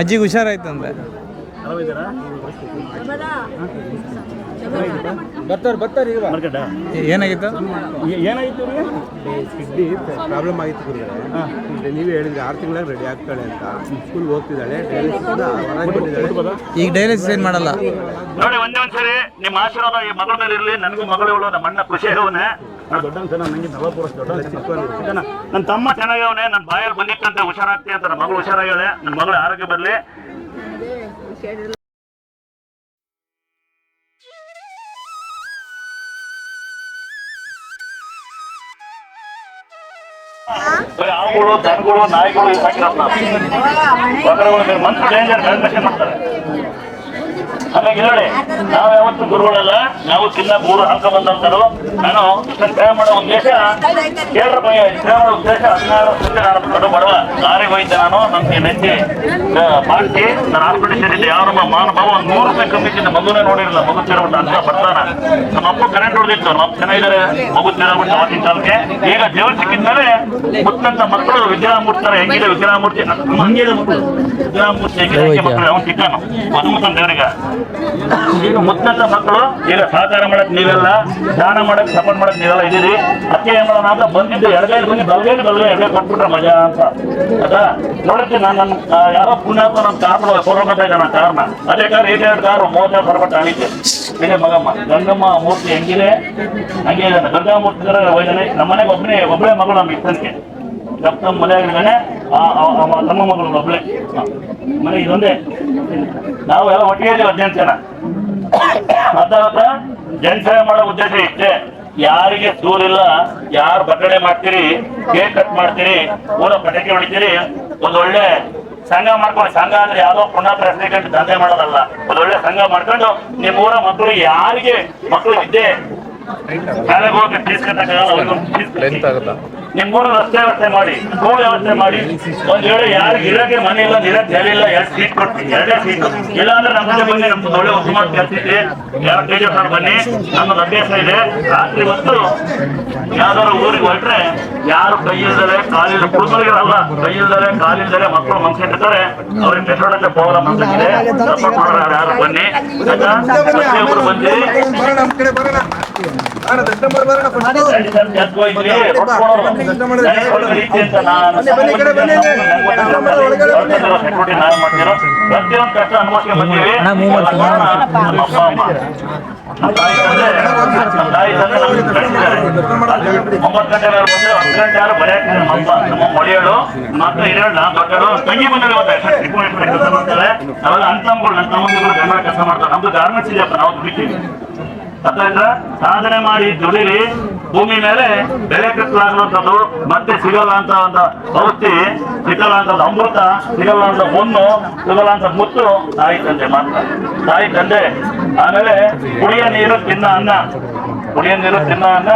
ಅಜ್ಜಿಗೆ ಹುಷಾರಾಯ್ತಂತೆ. ಬರ್ತಾರೆ ಬರ್ತಾರೆ ಈಗ ಮಾರ್ಕೆಟ? ಏನಾಗಿತ್ತು? ಏನಾಗಿತ್ತು ಕಿಡ್ನಿ ಪ್ರಾಬ್ಲಮ್ ಆಗಿತ್ತು ಗುರುಗಳೇ. ನೀವೇ ಹೇಳಿದ್ರೆ ಆರು ತಿಂಗಳಾಗ ರೆಡಿ ಆಗ್ತಾಳೆ ಅಂತ. ಸ್ಕೂಲ್ಗೆ ಹೋಗ್ತಿದ್ದಾಳೆ ಈಗ ಡೈಲಿಸಿಸ್ ಏನು ಮಾಡಲ್ಲ? ನೋಡಿ ಒಂದೇ ಒಂದ್ಸರಿ ನಿಮ್ಮ ಆಶೀರ್ವಾದ ಈ ಮಗಳ ಮೇಲೆ ಇರಲಿ ನನಗೂ ಮಗಳು ನಮ್ಮ ಅಣ್ಣ ಖುಷಿ ನನ್ನ ತಮ್ಮ ಚೆನ್ನಾಗವನೆ ನನ್ನ ಬಾಯಲ್ಲಿ ಬಂದಿತ್ತಂತೆ ಹುಷಾರಾಗ್ತಿ ಅಂತ ಮಗಳು ಹುಷಾರಾಗ್ಯಾಳೆ ನನ್ನ ಮಗಳು ಆರೋಗ್ಯ ಬರಲಿ. ಬರೀ ಆವುಗಳು ದನಗಳು ನಾಯಿಗಳು ಸಾಕಿರಲ್ಲ ಮಂತ್ರ ಡೇಂಜರ್ ಮಾಡ್ತಾರೆ ಆಮೇಲೆ ನೋಡಿ ನಾವು ಯಾವತ್ತು ಗುರುಗಳಲ್ಲ ನಾವು ಚಿನ್ನ ಗುರು ಹಂಕ ಬಂದಂತರು. ನಾನು ಇಷ್ಟೊಂದು ಮಾಡೋ ಉದ್ದೇಶ ಕೇಳ್ರಪ್ಪ ಸೇವೆ ಮಾಡೋ ಉದ್ದೇಶ ಹದಿನಾರು ಸಂಜೆ ನಾನು ದೊಡ್ಡ ಬಡವ ಲಾರಿಗೆ ಹೋಯ್ತೆ ನಾನು ನಮ್ಗೆ ನೆಚ್ಚಿ ಮಾಡಿ ನಾನು ಹಾಸ್ಪಿಟಲ್ ಸೇರಿದ್ದೆ. ಯಾವ ನಮ್ಮ ಮಾನವ ಒಂದು ನೂರು ರೂಪಾಯಿ ಕಮ್ಮಿ ತಿಂದ ಮಗುನೇ ನೋಡಿರಲ್ಲ ಮಗು ಸೇರ್ಬಿಟ್ಟು ಅಂತ ಬರ್ತಾನ. ನಮ್ಮ ಅಪ್ಪ ಕರೆಂಟ್ ಹೊಡೆದಿತ್ತು ನಮ್ಮ ಅಪ್ಪ ಚೆನ್ನಾಗಿದ್ದಾರೆ ಮಗು ಸೇರ್ಬಿಟ್ಟು ಅವತ್ತಿನ ಕಾಲಕ್ಕೆ ಈಗ ದೇವರು ಸಿಕ್ಕಿದ್ಮೇಲೆ ಮುತ್ತಂತ ಮಕ್ಕಳು ವಿದ್ಯಾಮೂರ್ತಿ ಹೆಂಗಿದೆ ವಿಗ್ರಹಮೂರ್ತಿ? ಹಂಗಿದೆ ಮಕ್ಕಳು. ವಿಗ್ರಹಮೂರ್ತಿ ಹೆಂಗಿದೆ? ಹಂಗೆ ಮಕ್ಕಳು? ಅವ್ನು ಸಿಕ್ಕಾನು. ಮಧುಮತನ್ ದೇವರಿಗೆ. ಈಗ ಮುತ್ತಂತ ಮಕ್ಕಳು? ಈಗ ಸಹಕಾರ ಮಾಡಕ್ ನೀವೆಲ್ಲ, ದಾನ ಮಾಡಕ್ ಸಪೋರ್ಟ್ ಮಾಡಕ್ ನೀವೆಲ್ಲ ಇದೀರಿ ಅತ್ತೆ ಏನ್ ಮಾಡೋಣ ಅಂತ ಬಂದಿದ್ದು ಎಡಗೈ ಬಂದು ಬಲಗೈ ಬಲಗೈ ಎಡಗೈ ಕೊಟ್ಬಿಟ್ರೆ ಮಜಾ ಅಂತ. ಆಯ್ತಾ? ನೋಡಕ್ಕೆ ನಾನು ನನ್ನ ಯಾರೋ ಪುಣ್ಯಾತ್ಮ ನನ್ನ ಕಾರ್ ಇದ್ದೆ ನನ್ನ ಕಾರ್ನ ಅದೇ ಕಾರ್ ಏಟ್ ಎರಡು ಕಾರ್ ಮೂವತ್ತೈದು ಬರ್ಬಿಟ್ಟು ಆಗಿದೆ ಇದೆ ಮಗಮ್ಮ, ಗಂಗಮ್ಮ ಮೂರ್ತಿ ಹೆಂಗಿದೆ? ಹಂಗೆ ಇದ್ದಾನೆ. ಗಂಗಾ ಮೂರ್ತಿ ತರ ಹೋಯ್ತಾನೆ ನಮ್ಮ ಮನೆಗೆ ಒಬ್ಬನೇ ಒಬ್ಬಳೇ ಮಗಳು ನಮ್ಮ ಇಷ್ಟಕ್ಕೆ ನಮ್ಮ ಮನೆ ಆಗಿದ್ದಾನೆ ತಮ್ಮ ಮಗಳು ಒಬ್ಳೆ. ಮನೆ ಇದೊಂದೇ. ನಾವು ಎಲ್ಲ ಒಟ್ಟಿಗೆ ಹದಿನೆಂಟು ಜನ ಅದಾದ ಜನಸೇವೆ ಮಾಡೋ ಉದ್ದೇಶ ಇಷ್ಟೇ. ಯಾರಿಗೆ ದೂರಿಲ್ಲ, ಯಾರು ಬಟ್ಟಡೆ ಮಾಡ್ತೀರಿ, ಕೇಕ್ ಕಟ್ ಮಾಡ್ತೀರಿ, ಊರ ಪಟಾಕಿ ಹೊಡಿತೀರಿ ಒಂದೊಳ್ಳೆ ಸಂಘ ಮಾಡ್ಕೊಂಡು, ಸಂಘ ಅಂದ್ರೆ ಯಾವ್ದೋ ಪ್ರಶ್ನೆ ಕಂಡು ದಂಧೆ ಮಾಡೋದಲ್ಲ. ಒಂದೊಳ್ಳೆ ಸಂಘ ಮಾಡ್ಕೊಂಡು ನಿಮ್ಮ ಊರ ಮಕ್ಕಳು ಯಾರಿಗೆ ಮಕ್ಕಳು ಇದ್ದೆ ಶಾಲೆಗೆ ಹೋಗಿ ಫೀಸ್ ಕಟ್ಟಕ್ಕಾಗಲ್ಲ, ಅವ್ರಿಗೊಂದು ಫೀಸ್ ನಿಮ್ಮೂರು ರಸ್ತೆ ವ್ಯವಸ್ಥೆ ಮಾಡಿ ಸ್ಕೂಲ್ ವ್ಯವಸ್ಥೆ ಮಾಡಿ. ಒಂದ್ ವೇಳೆ ಯಾರಿಗೆ ಇರಕ್ಕೆ ಮನೆ ಇಲ್ಲ, ಇರಕ್ಕೆ ಜಾಗ ಇಲ್ಲ, ಎರಡು ಸೀಟ್ ಕೊಡ್ತೀನಿ ಎರಡೇ ಸೀಟ್ ಇಲ್ಲ ಅಂದ್ರೆ ನಮ್ಮ ಬನ್ನಿ, ನಮ್ದು ಒಳ್ಳೆ ಕೆಲಸ ಇದೆ ಯಾರು ಟೀಚರ್ಸ್ ಸರ್ ಬನ್ನಿ ನಮ್ಮ ಅಭ್ಯಾಸ ಇದೆ. ರಾತ್ರಿ ಹೊತ್ತು ಯಾವ್ದಾದ್ರು ಊರಿಗೆ ಹೊರಟ್ರೆ ಯಾರು ಕೈ ಇಲ್ದರೆ ಕಾಲಿಲ್ಲ ಕುಟುಂಬಗಳಿರಲ್ಲ ಕೈ ಇಲ್ದರೆ ಕಾಲಿಲ್ದರೆ ಮಕ್ಕಳು ಮನ್ಸಿರ್ತಾರೆ ಅವ್ರಿಗೆ ಪೆಟ್ರೋಲ್ ಅಂತ ಇದೆ ಸಪೋರ್ಟ್ ಮಾಡೋರು ಯಾರು ಬನ್ನಿ. ಬಂದಿರಿ. ಪ್ರತಿಯೊಂದು ಕಷ್ಟ ಅನುಭವಿಸಿ ಬಂದೀವಿ ಅಣ್ಣ, ಒಂಬತ್ತು ಗಂಟೆ ಬಂದು ಹತ್ತು ಗಂಟೆ ಆದ್ರೂ ಬರೆಯಕ್ಕೆ ನಮ್ಮ ನಮ್ಮ ಮೊಳೆಯಳು ಮತ್ತೆ ಹಿರಿಯಳು ನಾ ದೊಡ್ಡಳು ತಂಗಿ ಮಾಡ್ತಾರೆ ನಾವೆಲ್ಲ ಅಣ್ತಮ್ಮಗಳು ನನ್ನ ತಮ್ಮಂದಿಗಳು ಗಂಡ ಕೆಲಸ ಮಾಡ್ತಾರೆ ನಮ್ದು ಗಾರ್ಮೆಂಟ್ಸ್ ಇದೆಯಪ್ಪ ನಾವು ದುಡಿತೀವಿ ಅರ್ಥಾಯ್ತಾ ಸಾಧನೆ ಮಾಡಿ ದುಡಿರಿ, ಭೂಮಿ ಮೇಲೆ ಬೆಲೆ ಕಟ್ಟಲಾಗುವಂಥದ್ದು, ಮತ್ತೆ ಸಿಗಲ್ಲ ಅಂತ ಒಂದು ಔಷಧಿ, ಸಿಗಲ್ಲ ಅಂತ ಒಂದು ಅಮೃತ, ಸಿಗಲ್ಲ ಅಂತ ಮುನ್ನು ಸಿಗಲ್ಲ ಅಂತ ಮುತ್ತು. ತಾಯಿ ತಂದೆ ಮಾತ್ರ. ತಾಯಿ ತಂದೆ, ಆಮೇಲೆ ಕುಡಿಯ ನೀರು, ತಿನ್ನ ಅನ್ನ. ಕುಡಿಯ ನೀರು ತಿನ್ನ ಅನ್ನ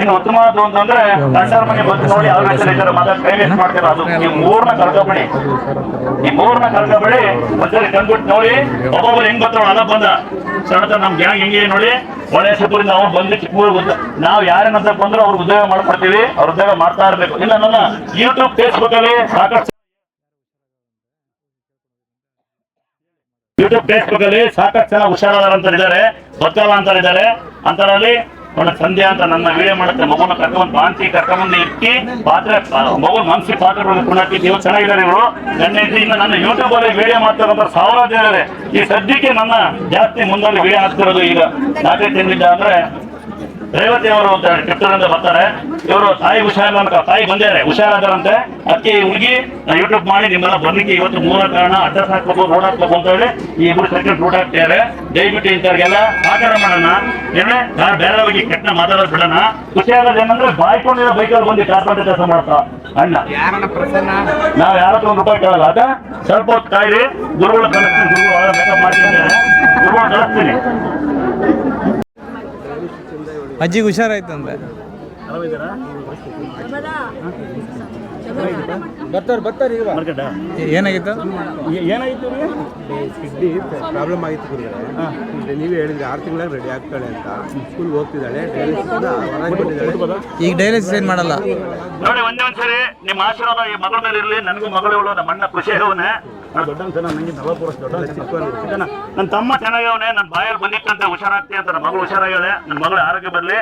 ಇನ್ನು ಉತ್ತಮವಾದ ಅಂತಂದ್ರೆ ಗಂಡರ ಮನೆ ಬಂದು ನೋಡಿ ಅವ್ರ ಹೆಸರು ಮದ ಕೈ ವೇಸ್ಟ್ ಮಾಡ್ತಾರೆ ಅದು. ಈ ಮೂರ್ನ ಕಳ್ಕೊಬೇಡಿ. ಈ ಮೂರ್ನ ಕಳ್ಕೊಬೇಡಿ. ಒಂದ್ಸರಿ ಕಂಡ್ಬಿಟ್ಟು ನೋಡಿ. ಒಬ್ಬೊಬ್ಬರು ಹೆಂಗ್ ಬರ್ತಾವ ಅದ ಬಂದ. ಸಣ್ಣ ನಮ್ ಗ್ಯಾಂಗ್ ಹೆಂಗೆ ನೋಡಿ. ಒಳ್ಳೆ ಸುತ್ತೂರಿಂದ ಅವ್ರು ಬಂದು ಚಿಕ್ಕಮೂರು ಬಂದ ನಾವು ಯಾರೇನಂತ ಬಂದ್ರು ಅವ್ರಿಗೆ ಉದ್ಯೋಗ ಮಾಡ್ಕೊಡ್ತೀವಿ. ಅವ್ರ ಉದ್ಯೋಗ ಮಾಡ್ತಾ ಇರ್ಬೇಕು. ಇಲ್ಲ, ನನ್ನ ಯೂಟ್ಯೂಬ್ ಫೇಸ್ಬುಕ್ ಅಲ್ಲಿ ಸಾಕಷ್ಟು ಯೂಟ್ಯೂಬ್ ಫೇಸ್ಬುಕ್ ಅಲ್ಲಿ ಸಾಕಷ್ಟು ಜನ ಹುಷಾರಾದಾರ ಅಂತ ಇದ್ದಾರೆ. ಗೊತ್ತಲ್ಲ ಅಂತ ಇದ್ದಾರೆ. ಅಂತರಲ್ಲಿ ನನ್ನ ಸಂಧ್ಯಾ ಅಂತ ನನ್ನ ವಿಡಿಯೋ ಮಾಡುತ್ತೆ. ಮಗುನ ಕರ್ಕೊಂಡ್ ಬಾಂತಿ ಕರ್ಕೊಂಡು ಇಕ್ಕಿ, ಪಾತ್ರ ಮಗು ಮನ್ಸಿ ಪಾತ್ರ ಕುಣಾಕಿ ನೀವು ಚೆನ್ನಾಗಿದ್ದಾರೆ ಇವರು ನನ್ನ ಇನ್ನು ನನ್ನ ಯೂಟ್ಯೂಬ್ ಅಲ್ಲಿ ವಿಡಿಯೋ ಮಾಡ್ತಾರಂತ ಸಾವಿರ ಜನ ಈ ಸದ್ಯಕ್ಕೆ ನನ್ನ ಜಾಸ್ತಿ ಮುಂದೆ ವಿಡಿಯೋ ಹಾಕ್ತಿರೋದು ಈಗ. ನಾಲ್ಕೇ ತಿಂದಿದ್ದ ಅಂದ್ರೆ ರೇವತಿ ಅವರು ಅಂತ ಕಿತ್ತೂರಿಂದ ಬರ್ತಾರೆ. ಇವರು ತಾಯಿ ಹುಷಾರಿಲ್ಲ ಅಂತ ತಾಯಿ ಬಂದಿದ್ದಾರೆ. ಹುಷಾರಾದಾರಂತೆ ಅದಕ್ಕೆ ಅಕ್ಕಿ ಹುಡುಗಿ ಯೂಟ್ಯೂಬ್ ಮಾಡಿ ನಿಮ್ಮೆಲ್ಲ ಬರ್ಲಿಕ್ಕೆ ಇವತ್ತು ಮೂಲ ಕಾರಣ ಅಡ್ರೆಸ್ ಹಾಕ್ಬೇಕು ರೋಡ್ ಹಾಕ್ಬೇಕು ಅಂತ ಹೇಳಿ ಈ ಇಬ್ಬರು ಸೆಕೆಂಡ್ ರೂಟ್ ಹಾಕ್ತಿದ್ದಾರೆ ದಯವಿಟ್ಟು ಇಂಥವ್ರಿಗೆಲ್ಲ ಸಹಕಾರ ಮಾಡೋಣ. ಏನೇ ನಾನು ಬೇರೆ ಬಗ್ಗೆ ಕೆಟ್ಟ ಮಾತಾಡೋದು ಬಿಡೋಣ. ಖುಷಿಯಾಗೋದು ಏನಂದ್ರೆ ಬಾಯ್ಕೊಂಡಿರೋ ಬೈಕಲ್ಲಿ ಬಂದು ಕಾರ್ಪೊರೇಟ್ ಕೆಲಸ ಮಾಡ್ತಾ. ಅಣ್ಣ. ನಾವ್ ಯಾರ ಹತ್ರ ಒಂದು ರೂಪಾಯಿ ಕೇಳಲ್ಲ ಅದ ಸ್ವಲ್ಪ ಹೊತ್ತು ಕಾಯಿರಿ. ಗುರುಗಳ ಕಳಿಸ್ತೀನಿ ಗುರುಗಳು ಮೇಕಪ್ ಮಾಡ್ತಿದ್ದಾರೆ. ಗುರುಗಳು ಕಳಿಸ್ತೀನಿ. ಅಜ್ಜಿಗೆ ಹುಷಾರಾಯ್ತಂತೆ. ಬರ್ತಾರೆ ಬರ್ತಾರೆ ಈಗ ಏನಾಗಿತ್ತು? ಏನಾಗಿತ್ತು ಕಿಡ್ನಿ ಪ್ರಾಬ್ಲಮ್ ಆಗಿತ್ತು ಗುರುಗಳೇ. ನೀವೇ ಹೇಳಿದ್ರಿ ಆರು ತಿಂಗಳಾಗ ರೆಡಿ ಆಗ್ತಾಳೆ ಅಂತ. ಸ್ಕೂಲ್ಗೆ ಹೋಗ್ತಿದ್ದಾಳೆ ಈಗ ಡಯಾಲಿಸಿಸ್ ಏನು ಮಾಡಲ್ಲ? ನೋಡಿ ಒಂದೇ ಒಂದ್ಸರಿ ನಿಮ್ಮ ಆಶೀರ್ವಾದ ಈ ಮಗಳ ಮೇಲೆ ಇರಲಿ. ನನಗೂ ಮಗಳು ನಮ್ಮ ಅಣ್ಣ ಖುಷಿ ನನ್ನ ತಮ್ಮ ಚೆನ್ನಾಗವನೆ ನನ್ನ ಬಾಯಲ್ಲಿ ಬಂದಿತ್ತಂತೆ ಹುಷಾರಾಗ್ತಿ ಅಂತ ನನ್ನ ಮಗಳು ಹುಷಾರಾಗ್ಯಾಳೆ ನನ್ನ ಮಗಳ ಆರೋಗ್ಯ ಬರಲಿ.